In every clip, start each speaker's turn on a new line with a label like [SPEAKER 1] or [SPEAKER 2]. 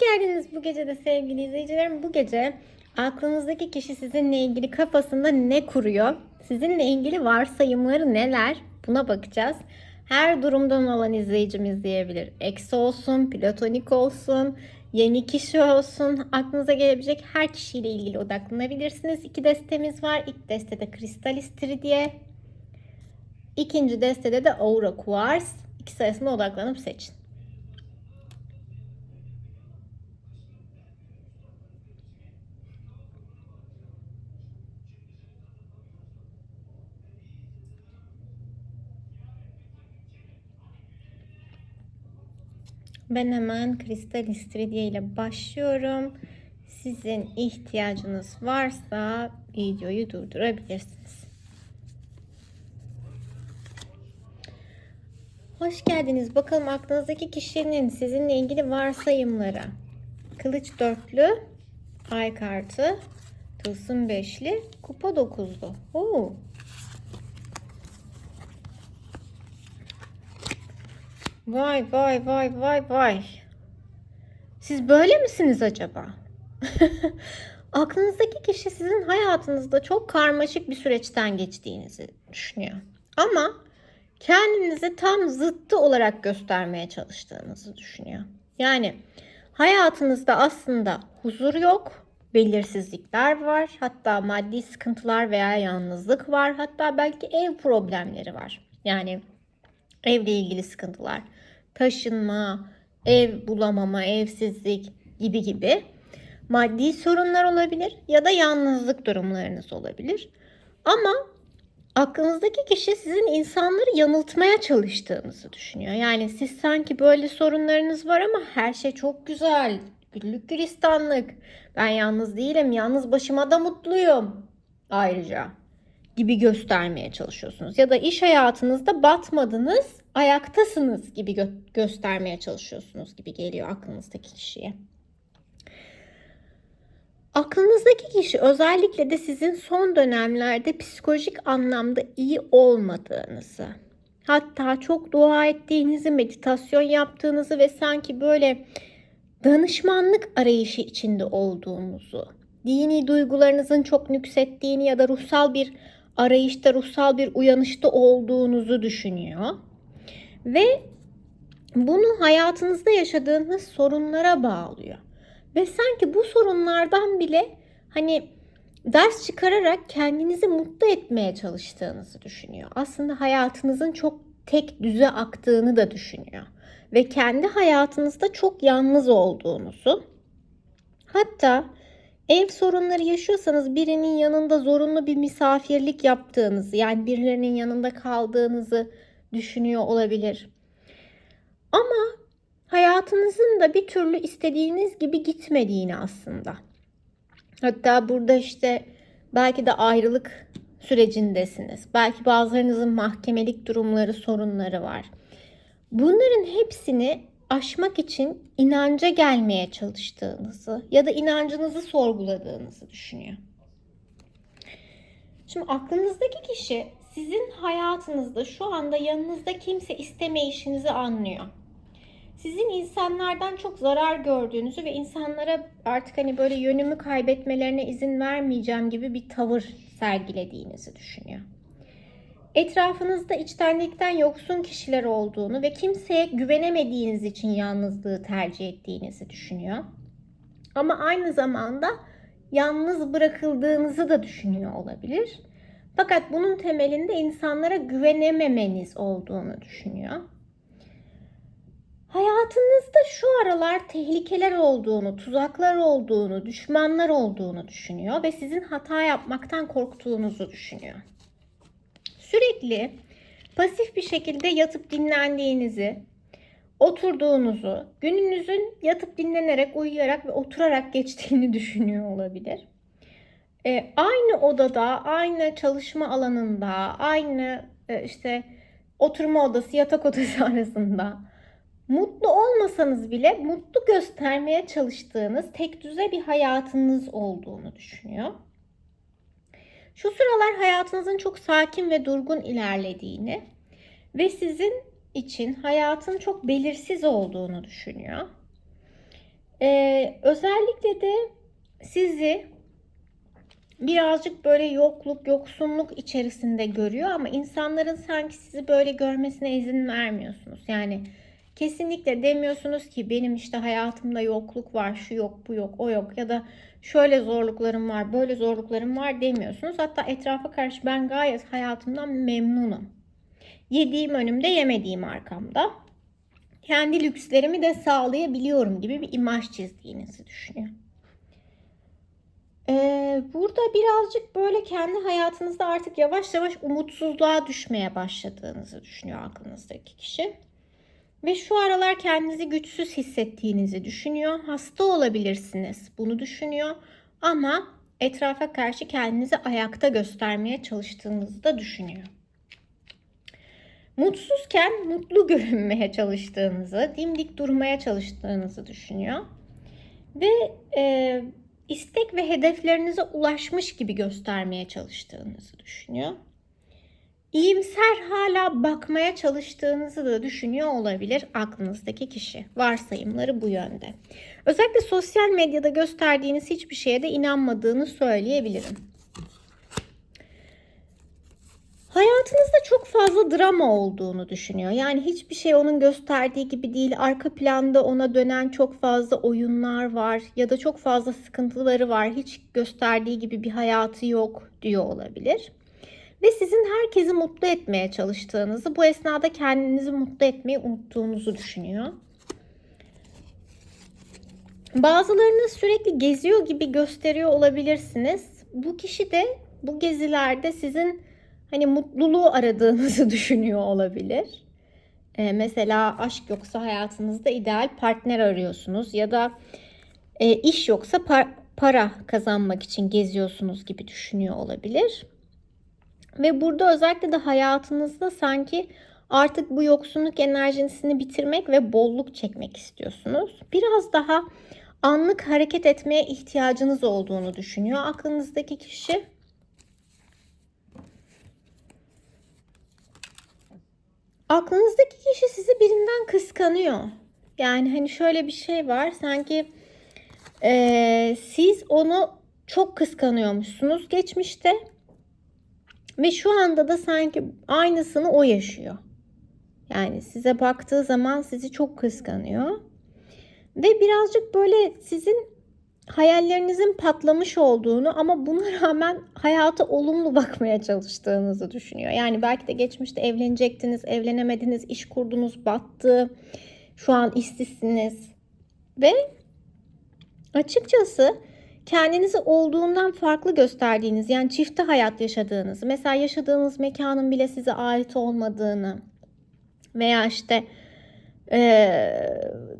[SPEAKER 1] geldiniz bu gece de sevgili izleyicilerim. Bu gece aklınızdaki kişi sizinle ilgili kafasında ne kuruyor? Sizinle ilgili varsayımları neler? Buna bakacağız. Her durumdan olan izleyicim izleyebilir. Eksi olsun, platonik olsun, yeni kişi olsun. Aklınıza gelebilecek her kişiyle ilgili odaklanabilirsiniz. İki destemiz var. İlk destede Kristal İstiridye. İkinci destede de Aura Quartz. İkisi arasında odaklanıp seçin. Ben hemen kristal istiridye ile başlıyorum. Sizin ihtiyacınız varsa videoyu durdurabilirsiniz. Hoş geldiniz. Bakalım aklınızdaki kişinin sizinle ilgili varsayımları. Kılıç dörtlü, ay kartı, tılsım beşli, kupa dokuzlu. Oo. Vay vay vay vay vay. Siz böyle misiniz acaba? Aklınızdaki kişi sizin hayatınızda çok karmaşık bir süreçten geçtiğinizi düşünüyor. Ama kendinizi tam zıttı olarak göstermeye çalıştığınızı düşünüyor. Yani hayatınızda aslında huzur yok, belirsizlikler var, hatta maddi sıkıntılar veya yalnızlık var, hatta belki ev problemleri var. Yani evle ilgili sıkıntılar, taşınma, ev bulamama, evsizlik gibi gibi maddi sorunlar olabilir ya da yalnızlık durumlarınız olabilir. Ama aklınızdaki kişi sizin insanları yanıltmaya çalıştığınızı düşünüyor. Yani siz sanki böyle sorunlarınız var ama her şey çok güzel. Güllük gülistanlık. Ben yalnız değilim. Yalnız başıma da mutluyum. Ayrıca gibi göstermeye çalışıyorsunuz. Ya da iş hayatınızda batmadınız, ayaktasınız gibi gö- göstermeye çalışıyorsunuz gibi geliyor aklınızdaki kişiye. Aklınızdaki kişi özellikle de sizin son dönemlerde psikolojik anlamda iyi olmadığınızı, hatta çok dua ettiğinizi, meditasyon yaptığınızı ve sanki böyle danışmanlık arayışı içinde olduğunuzu, dini duygularınızın çok nüksettiğini ya da ruhsal bir arayışta, ruhsal bir uyanışta olduğunuzu düşünüyor. Ve bunu hayatınızda yaşadığınız sorunlara bağlıyor. Ve sanki bu sorunlardan bile hani ders çıkararak kendinizi mutlu etmeye çalıştığınızı düşünüyor. Aslında hayatınızın çok tek düze aktığını da düşünüyor. Ve kendi hayatınızda çok yalnız olduğunuzu. Hatta ev sorunları yaşıyorsanız birinin yanında zorunlu bir misafirlik yaptığınızı, yani birilerinin yanında kaldığınızı düşünüyor olabilir. Ama hayatınızın da bir türlü istediğiniz gibi gitmediğini aslında. Hatta burada işte belki de ayrılık sürecindesiniz. Belki bazılarınızın mahkemelik durumları, sorunları var. Bunların hepsini aşmak için inanca gelmeye çalıştığınızı ya da inancınızı sorguladığınızı düşünüyor. Şimdi aklınızdaki kişi sizin hayatınızda şu anda yanınızda kimse istemeyişinizi anlıyor sizin insanlardan çok zarar gördüğünüzü ve insanlara artık hani böyle yönümü kaybetmelerine izin vermeyeceğim gibi bir tavır sergilediğinizi düşünüyor. Etrafınızda içtenlikten yoksun kişiler olduğunu ve kimseye güvenemediğiniz için yalnızlığı tercih ettiğinizi düşünüyor. Ama aynı zamanda yalnız bırakıldığınızı da düşünüyor olabilir. Fakat bunun temelinde insanlara güvenememeniz olduğunu düşünüyor. Hayatınızda şu aralar tehlikeler olduğunu, tuzaklar olduğunu, düşmanlar olduğunu düşünüyor ve sizin hata yapmaktan korktuğunuzu düşünüyor. Sürekli pasif bir şekilde yatıp dinlendiğinizi, oturduğunuzu, gününüzün yatıp dinlenerek, uyuyarak ve oturarak geçtiğini düşünüyor olabilir. E, aynı odada, aynı çalışma alanında, aynı e, işte oturma odası, yatak odası arasında Mutlu olmasanız bile mutlu göstermeye çalıştığınız tek düze bir hayatınız olduğunu düşünüyor. Şu sıralar hayatınızın çok sakin ve durgun ilerlediğini ve sizin için hayatın çok belirsiz olduğunu düşünüyor. Ee, özellikle de sizi birazcık böyle yokluk, yoksunluk içerisinde görüyor ama insanların sanki sizi böyle görmesine izin vermiyorsunuz. Yani kesinlikle demiyorsunuz ki benim işte hayatımda yokluk var, şu yok, bu yok, o yok ya da şöyle zorluklarım var, böyle zorluklarım var demiyorsunuz. Hatta etrafa karşı ben gayet hayatımdan memnunum. Yediğim önümde, yemediğim arkamda. Kendi lükslerimi de sağlayabiliyorum gibi bir imaj çizdiğinizi düşünüyor. Ee, burada birazcık böyle kendi hayatınızda artık yavaş yavaş umutsuzluğa düşmeye başladığınızı düşünüyor aklınızdaki kişi. Ve şu aralar kendinizi güçsüz hissettiğinizi düşünüyor. Hasta olabilirsiniz. Bunu düşünüyor. Ama etrafa karşı kendinizi ayakta göstermeye çalıştığınızı da düşünüyor. Mutsuzken mutlu görünmeye çalıştığınızı, dimdik durmaya çalıştığınızı düşünüyor. Ve e, istek ve hedeflerinize ulaşmış gibi göstermeye çalıştığınızı düşünüyor. İyimser hala bakmaya çalıştığınızı da düşünüyor olabilir aklınızdaki kişi. Varsayımları bu yönde. Özellikle sosyal medyada gösterdiğiniz hiçbir şeye de inanmadığını söyleyebilirim. Hayatınızda çok fazla drama olduğunu düşünüyor. Yani hiçbir şey onun gösterdiği gibi değil. Arka planda ona dönen çok fazla oyunlar var ya da çok fazla sıkıntıları var. Hiç gösterdiği gibi bir hayatı yok diyor olabilir. Ve sizin herkesi mutlu etmeye çalıştığınızı, bu esnada kendinizi mutlu etmeyi unuttuğunuzu düşünüyor. Bazılarınız sürekli geziyor gibi gösteriyor olabilirsiniz. Bu kişi de bu gezilerde sizin hani mutluluğu aradığınızı düşünüyor olabilir. Ee, mesela aşk yoksa hayatınızda ideal partner arıyorsunuz ya da e, iş yoksa par- para kazanmak için geziyorsunuz gibi düşünüyor olabilir. Ve burada özellikle de hayatınızda sanki artık bu yoksunluk enerjisini bitirmek ve bolluk çekmek istiyorsunuz. Biraz daha anlık hareket etmeye ihtiyacınız olduğunu düşünüyor aklınızdaki kişi. Aklınızdaki kişi sizi birinden kıskanıyor. Yani hani şöyle bir şey var sanki e, siz onu çok kıskanıyormuşsunuz geçmişte ve şu anda da sanki aynısını o yaşıyor. Yani size baktığı zaman sizi çok kıskanıyor. Ve birazcık böyle sizin hayallerinizin patlamış olduğunu ama buna rağmen hayata olumlu bakmaya çalıştığınızı düşünüyor. Yani belki de geçmişte evlenecektiniz, evlenemediniz, iş kurdunuz, battı. Şu an işsizsiniz. Ve açıkçası kendinizi olduğundan farklı gösterdiğiniz yani çifte hayat yaşadığınız mesela yaşadığınız mekanın bile size ait olmadığını veya işte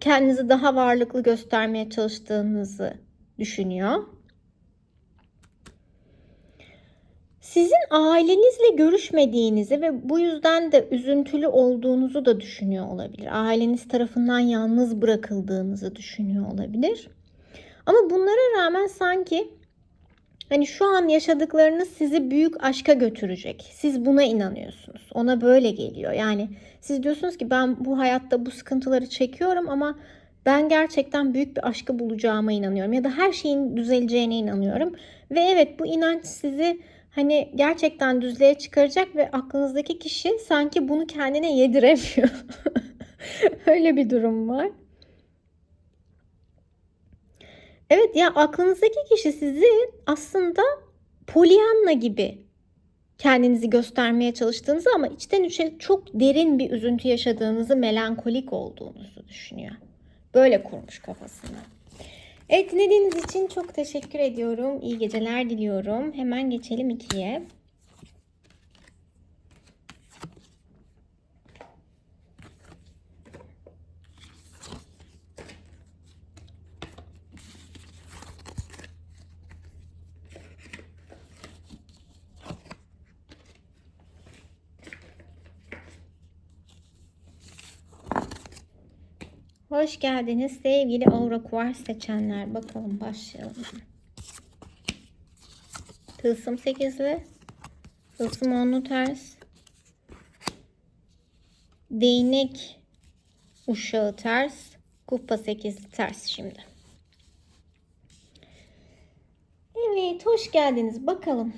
[SPEAKER 1] kendinizi daha varlıklı göstermeye çalıştığınızı düşünüyor. Sizin ailenizle görüşmediğinizi ve bu yüzden de üzüntülü olduğunuzu da düşünüyor olabilir. Aileniz tarafından yalnız bırakıldığınızı düşünüyor olabilir. Ama bunlara rağmen sanki hani şu an yaşadıklarınız sizi büyük aşka götürecek. Siz buna inanıyorsunuz. Ona böyle geliyor. Yani siz diyorsunuz ki ben bu hayatta bu sıkıntıları çekiyorum ama ben gerçekten büyük bir aşkı bulacağıma inanıyorum ya da her şeyin düzeleceğine inanıyorum. Ve evet bu inanç sizi hani gerçekten düzlüğe çıkaracak ve aklınızdaki kişi sanki bunu kendine yediremiyor. Öyle bir durum var. Evet ya aklınızdaki kişi sizi aslında Pollyanna gibi kendinizi göstermeye çalıştığınızı ama içten içe çok derin bir üzüntü yaşadığınızı, melankolik olduğunuzu düşünüyor. Böyle kurmuş kafasını. Evet dinlediğiniz için çok teşekkür ediyorum. İyi geceler diliyorum. Hemen geçelim ikiye. Hoş geldiniz sevgili Aura Kuvar seçenler. Bakalım başlayalım. Tılsım 8'li. Tılsım 10'lu ters. Değnek uşağı ters. Kupa 8'li ters şimdi. Evet hoş geldiniz. Bakalım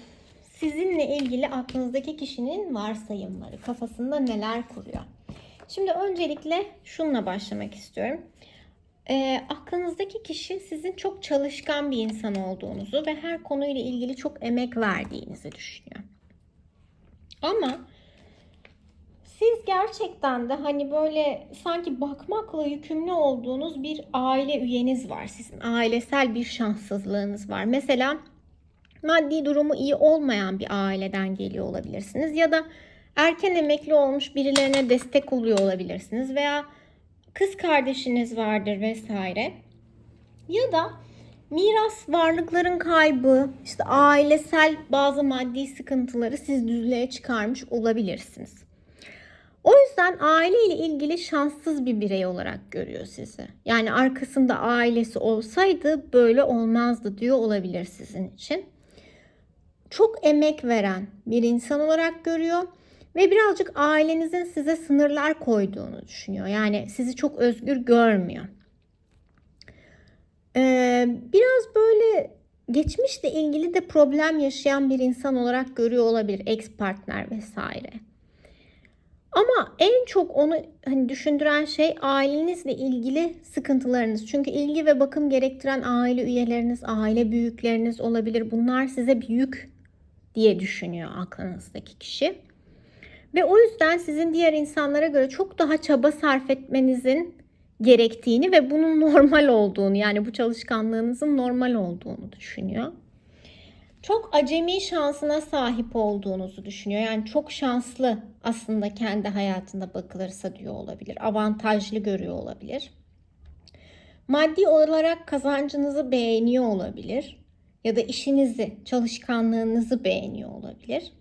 [SPEAKER 1] sizinle ilgili aklınızdaki kişinin varsayımları. Kafasında neler kuruyor? Şimdi öncelikle şununla başlamak istiyorum. Ee, aklınızdaki kişi sizin çok çalışkan bir insan olduğunuzu ve her konuyla ilgili çok emek verdiğinizi düşünüyor. Ama siz gerçekten de hani böyle sanki bakmakla yükümlü olduğunuz bir aile üyeniz var sizin. Ailesel bir şanssızlığınız var. Mesela maddi durumu iyi olmayan bir aileden geliyor olabilirsiniz ya da erken emekli olmuş birilerine destek oluyor olabilirsiniz veya kız kardeşiniz vardır vesaire. Ya da miras varlıkların kaybı, işte ailesel bazı maddi sıkıntıları siz düzlüğe çıkarmış olabilirsiniz. O yüzden aile ile ilgili şanssız bir birey olarak görüyor sizi. Yani arkasında ailesi olsaydı böyle olmazdı diyor olabilir sizin için. Çok emek veren bir insan olarak görüyor ve birazcık ailenizin size sınırlar koyduğunu düşünüyor. Yani sizi çok özgür görmüyor. Ee, biraz böyle geçmişle ilgili de problem yaşayan bir insan olarak görüyor olabilir. Ex partner vesaire. Ama en çok onu hani düşündüren şey ailenizle ilgili sıkıntılarınız. Çünkü ilgi ve bakım gerektiren aile üyeleriniz, aile büyükleriniz olabilir. Bunlar size bir yük diye düşünüyor aklınızdaki kişi. Ve o yüzden sizin diğer insanlara göre çok daha çaba sarf etmenizin gerektiğini ve bunun normal olduğunu yani bu çalışkanlığınızın normal olduğunu düşünüyor. Çok acemi şansına sahip olduğunuzu düşünüyor. Yani çok şanslı aslında kendi hayatında bakılırsa diyor olabilir. Avantajlı görüyor olabilir. Maddi olarak kazancınızı beğeniyor olabilir. Ya da işinizi, çalışkanlığınızı beğeniyor olabilir.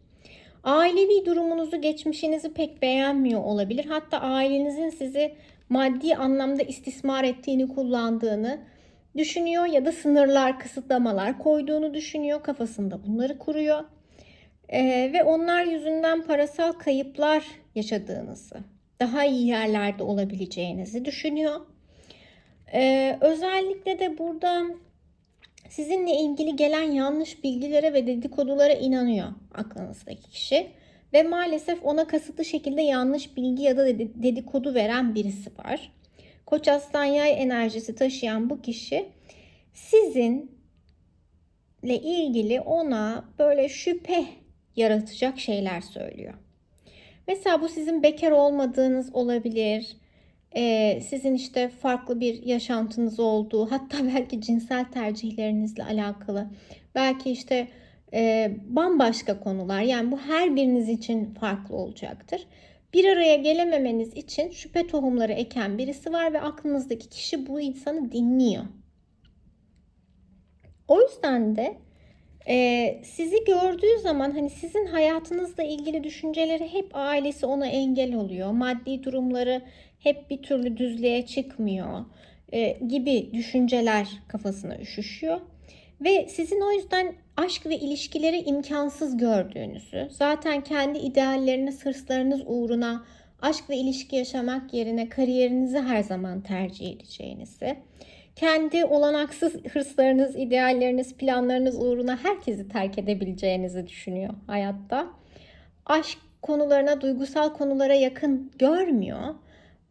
[SPEAKER 1] Ailevi durumunuzu, geçmişinizi pek beğenmiyor olabilir. Hatta ailenizin sizi maddi anlamda istismar ettiğini, kullandığını düşünüyor ya da sınırlar, kısıtlamalar koyduğunu düşünüyor. Kafasında bunları kuruyor. Ee, ve onlar yüzünden parasal kayıplar yaşadığınızı, daha iyi yerlerde olabileceğinizi düşünüyor. Ee, özellikle de burada sizinle ilgili gelen yanlış bilgilere ve dedikodulara inanıyor aklınızdaki kişi. Ve maalesef ona kasıtlı şekilde yanlış bilgi ya da dedikodu veren birisi var. Koç aslan yay enerjisi taşıyan bu kişi sizinle ilgili ona böyle şüphe yaratacak şeyler söylüyor. Mesela bu sizin bekar olmadığınız olabilir. Ee, sizin işte farklı bir yaşantınız olduğu, hatta belki cinsel tercihlerinizle alakalı. Belki işte e, bambaşka konular. Yani bu her biriniz için farklı olacaktır. Bir araya gelememeniz için şüphe tohumları eken birisi var ve aklınızdaki kişi bu insanı dinliyor. O yüzden de e, sizi gördüğü zaman hani sizin hayatınızla ilgili düşünceleri hep ailesi ona engel oluyor. Maddi durumları hep bir türlü düzlüğe çıkmıyor e, gibi düşünceler kafasına üşüşüyor. Ve sizin o yüzden aşk ve ilişkileri imkansız gördüğünüzü, zaten kendi idealleriniz, hırslarınız uğruna aşk ve ilişki yaşamak yerine kariyerinizi her zaman tercih edeceğinizi, kendi olanaksız hırslarınız, idealleriniz, planlarınız uğruna herkesi terk edebileceğinizi düşünüyor hayatta. Aşk konularına, duygusal konulara yakın görmüyor.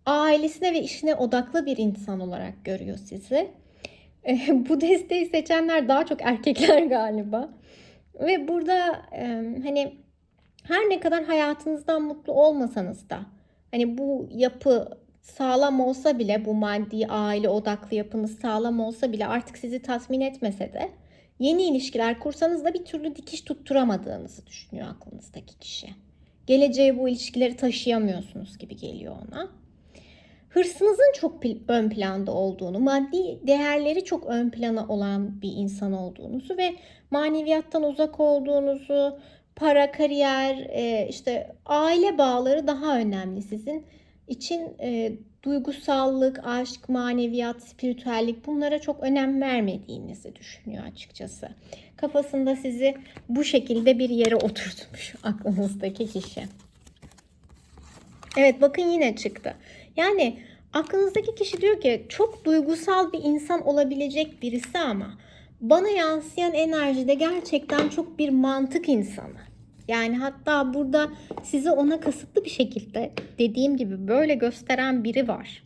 [SPEAKER 1] Ailesine ve işine odaklı bir insan olarak görüyor sizi. Bu desteği seçenler daha çok erkekler galiba. Ve burada hani her ne kadar hayatınızdan mutlu olmasanız da hani bu yapı sağlam olsa bile bu maddi aile odaklı yapınız sağlam olsa bile artık sizi tatmin etmese de yeni ilişkiler kursanız da bir türlü dikiş tutturamadığınızı düşünüyor aklınızdaki kişi. Geleceğe bu ilişkileri taşıyamıyorsunuz gibi geliyor ona. Hırsınızın çok ön planda olduğunu, maddi değerleri çok ön plana olan bir insan olduğunuzu ve maneviyattan uzak olduğunuzu, para, kariyer, e, işte aile bağları daha önemli sizin için e, duygusallık, aşk, maneviyat, spiritüellik bunlara çok önem vermediğinizi düşünüyor açıkçası. Kafasında sizi bu şekilde bir yere oturtmuş aklınızdaki kişi. Evet bakın yine çıktı. Yani aklınızdaki kişi diyor ki çok duygusal bir insan olabilecek birisi ama bana yansıyan enerjide gerçekten çok bir mantık insanı. Yani hatta burada sizi ona kasıtlı bir şekilde dediğim gibi böyle gösteren biri var.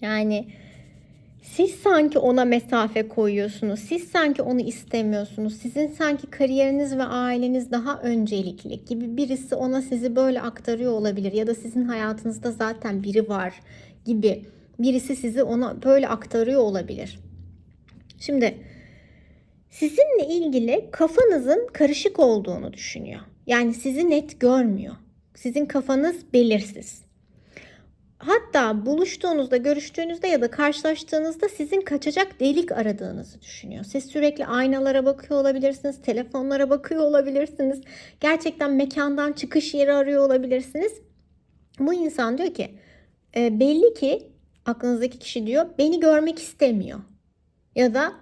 [SPEAKER 1] Yani siz sanki ona mesafe koyuyorsunuz. Siz sanki onu istemiyorsunuz. Sizin sanki kariyeriniz ve aileniz daha öncelikli gibi birisi ona sizi böyle aktarıyor olabilir. Ya da sizin hayatınızda zaten biri var gibi birisi sizi ona böyle aktarıyor olabilir. Şimdi sizinle ilgili kafanızın karışık olduğunu düşünüyor. Yani sizi net görmüyor. Sizin kafanız belirsiz. Hatta buluştuğunuzda, görüştüğünüzde ya da karşılaştığınızda sizin kaçacak delik aradığınızı düşünüyor. Siz sürekli aynalara bakıyor olabilirsiniz, telefonlara bakıyor olabilirsiniz. Gerçekten mekandan çıkış yeri arıyor olabilirsiniz. Bu insan diyor ki e, belli ki aklınızdaki kişi diyor beni görmek istemiyor. Ya da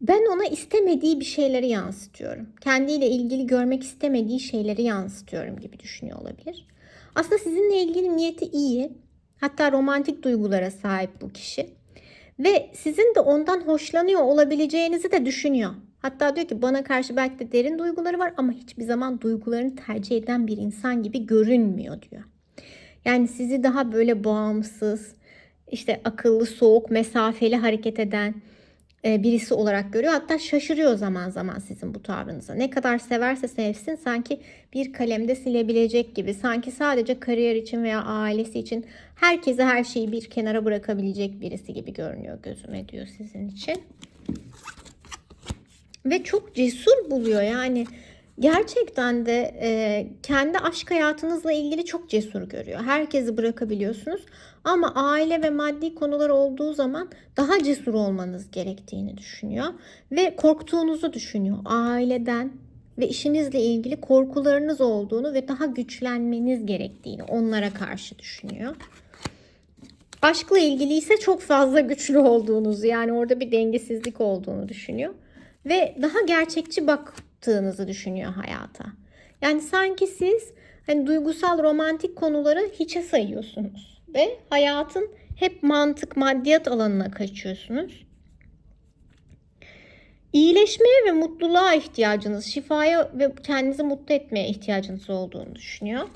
[SPEAKER 1] ben ona istemediği bir şeyleri yansıtıyorum. Kendiyle ilgili görmek istemediği şeyleri yansıtıyorum gibi düşünüyor olabilir. Aslında sizinle ilgili niyeti iyi. Hatta romantik duygulara sahip bu kişi. Ve sizin de ondan hoşlanıyor olabileceğinizi de düşünüyor. Hatta diyor ki bana karşı belki de derin duyguları var ama hiçbir zaman duygularını tercih eden bir insan gibi görünmüyor diyor. Yani sizi daha böyle bağımsız, işte akıllı, soğuk, mesafeli hareket eden birisi olarak görüyor. Hatta şaşırıyor zaman zaman sizin bu tavrınıza. Ne kadar severse sevsin sanki bir kalemde silebilecek gibi. Sanki sadece kariyer için veya ailesi için herkese her şeyi bir kenara bırakabilecek birisi gibi görünüyor gözüme diyor sizin için. Ve çok cesur buluyor yani gerçekten de e, kendi aşk hayatınızla ilgili çok cesur görüyor. Herkesi bırakabiliyorsunuz ama aile ve maddi konular olduğu zaman daha cesur olmanız gerektiğini düşünüyor ve korktuğunuzu düşünüyor. Aileden ve işinizle ilgili korkularınız olduğunu ve daha güçlenmeniz gerektiğini onlara karşı düşünüyor. Aşkla ilgili ise çok fazla güçlü olduğunuzu yani orada bir dengesizlik olduğunu düşünüyor ve daha gerçekçi baktığınızı düşünüyor hayata. Yani sanki siz hani duygusal romantik konuları hiçe sayıyorsunuz ve hayatın hep mantık, maddiyat alanına kaçıyorsunuz. İyileşmeye ve mutluluğa ihtiyacınız, şifaya ve kendinizi mutlu etmeye ihtiyacınız olduğunu düşünüyor.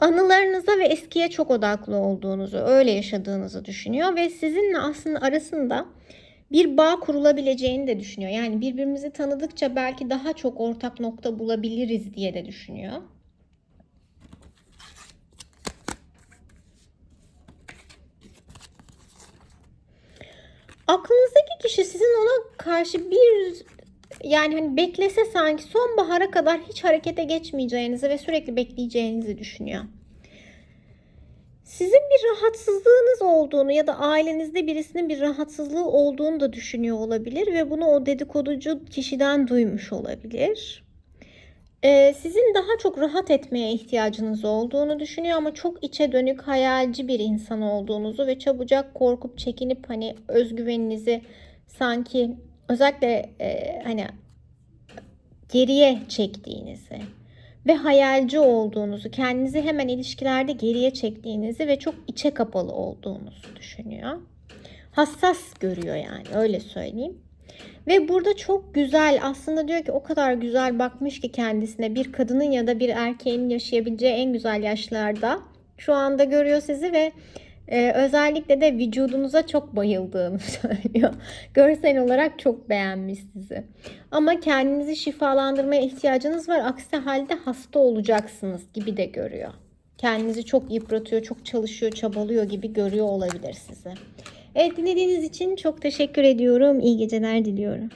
[SPEAKER 1] Anılarınıza ve eskiye çok odaklı olduğunuzu, öyle yaşadığınızı düşünüyor ve sizinle aslında arasında bir bağ kurulabileceğini de düşünüyor. Yani birbirimizi tanıdıkça belki daha çok ortak nokta bulabiliriz diye de düşünüyor. Aklınızdaki kişi sizin ona karşı bir yani hani beklese sanki sonbahara kadar hiç harekete geçmeyeceğinizi ve sürekli bekleyeceğinizi düşünüyor. Sizin bir rahatsızlığınız olduğunu ya da ailenizde birisinin bir rahatsızlığı olduğunu da düşünüyor olabilir ve bunu o dedikoducu kişiden duymuş olabilir. Ee, sizin daha çok rahat etmeye ihtiyacınız olduğunu düşünüyor ama çok içe dönük hayalci bir insan olduğunuzu ve çabucak korkup çekinip hani özgüveninizi sanki özellikle e, hani geriye çektiğinizi ve hayalci olduğunuzu, kendinizi hemen ilişkilerde geriye çektiğinizi ve çok içe kapalı olduğunuzu düşünüyor. Hassas görüyor yani öyle söyleyeyim. Ve burada çok güzel aslında diyor ki o kadar güzel bakmış ki kendisine bir kadının ya da bir erkeğin yaşayabileceği en güzel yaşlarda şu anda görüyor sizi ve ee, özellikle de vücudunuza çok bayıldığını söylüyor. Görsel olarak çok beğenmiş sizi. Ama kendinizi şifalandırmaya ihtiyacınız var. Aksi halde hasta olacaksınız gibi de görüyor. Kendinizi çok yıpratıyor, çok çalışıyor, çabalıyor gibi görüyor olabilir sizi. Evet dinlediğiniz için çok teşekkür ediyorum. İyi geceler diliyorum.